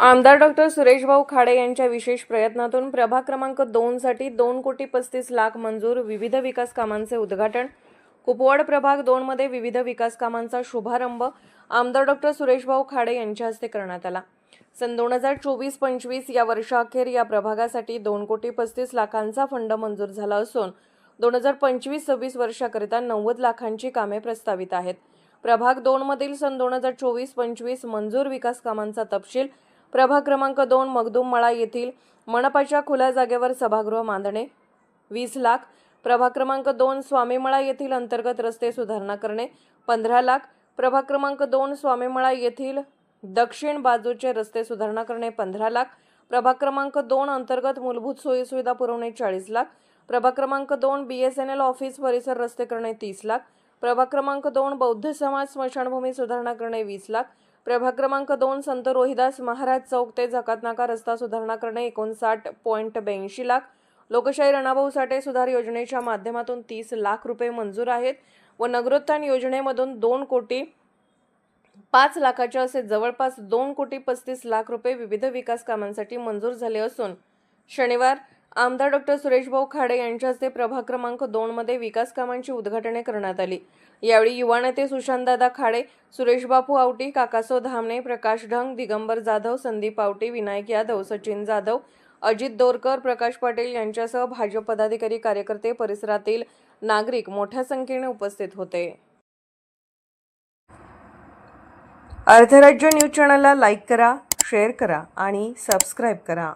आमदार डॉक्टर सुरेशभाऊ खाडे यांच्या विशेष प्रयत्नातून प्रभाग क्रमांक दोनसाठी दोन कोटी पस्तीस लाख मंजूर विविध विकास कामांचे उद्घाटन. कुपवाड प्रभाग दोनमध्ये विविध विकास कामांचा शुभारंभ आमदार डॉक्टर सुरेशभाऊ खाडे यांच्या हस्ते करण्यात आला. सन दोन हजार चोवीस पंचवीस या वर्षाअखेर या प्रभागासाठी दोन कोटी पस्तीस लाखांचा फंड मंजूर झाला असून दोन हजार पंचवीस सव्वीस वर्षाकरिता नव्वद लाखांची कामे प्रस्तावित आहेत. प्रभाग दोनमधील सन दोन हजार चोवीस पंचवीस मंजूर विकास कामांचा तपशील प्रभाग क्रमांक दोन मगदुममळा येथील मनपाच्या खुल्या जागेवर सभागृह बांधणे वीस लाख. प्रभाग क्रमांक दोन स्वामीमळा येथील अंतर्गत रस्ते सुधारणा करणे. पंधरा लाख. प्रभाग क्रमांक दोन स्वामीमळा येथील दक्षिण बाजूचे रस्ते सुधारणा करणे. पंधरा लाख. प्रभाग क्रमांक दोन अंतर्गत मूलभूत सोयीसुविधा पुरवणे चाळीस लाख. प्रभाग क्रमांक दोन B S N L office परिसर रस्ते करणे तीस लाख. प्रभाग क्रमांक दोन बौद्ध समाज स्मशानभूमी सुधारणा करणे वीस लाख. प्रभाग क्रमांक दोन संत रोहिदास महाराज चौक ते जकातनाका रस्ता सुधारणा करणे एकोणसाठ पॉईंट ब्याऐंशी लाख. लोकशाही रणाभाऊ साठे सुधार योजनेच्या माध्यमातून तीस लाख रुपये मंजूर आहेत व नगरोत्थान योजनेमधून दोन कोटी पाच लाखाच्या असे जवळपास दोन कोटी पस्तीस लाख रुपये विविध विकास कामांसाठी मंजूर झाले असून शनिवार आमदार डॉक्टर सुरेशभाऊ खाडे यांच्या हस्ते प्रभाग क्रमांक दोनमध्ये विकास कामांची उद्घाटने करण्यात आली. यावेळी युवा नेते सुशांतदादा खाडे सुरेशबापू आवटी काकासो धामणे प्रकाश ढंग दिगंबर जाधव संदीप आवटी विनायक यादव सचिन जाधव अजित दोरकर प्रकाश पाटील यांच्यासह भाजप पदाधिकारी कार्यकर्ते परिसरातील नागरिक मोठ्या संख्येने उपस्थित होते. अर्थराज्य न्यूज चॅनलला लाईक करा शेअर करा आणि सबस्क्राईब करा.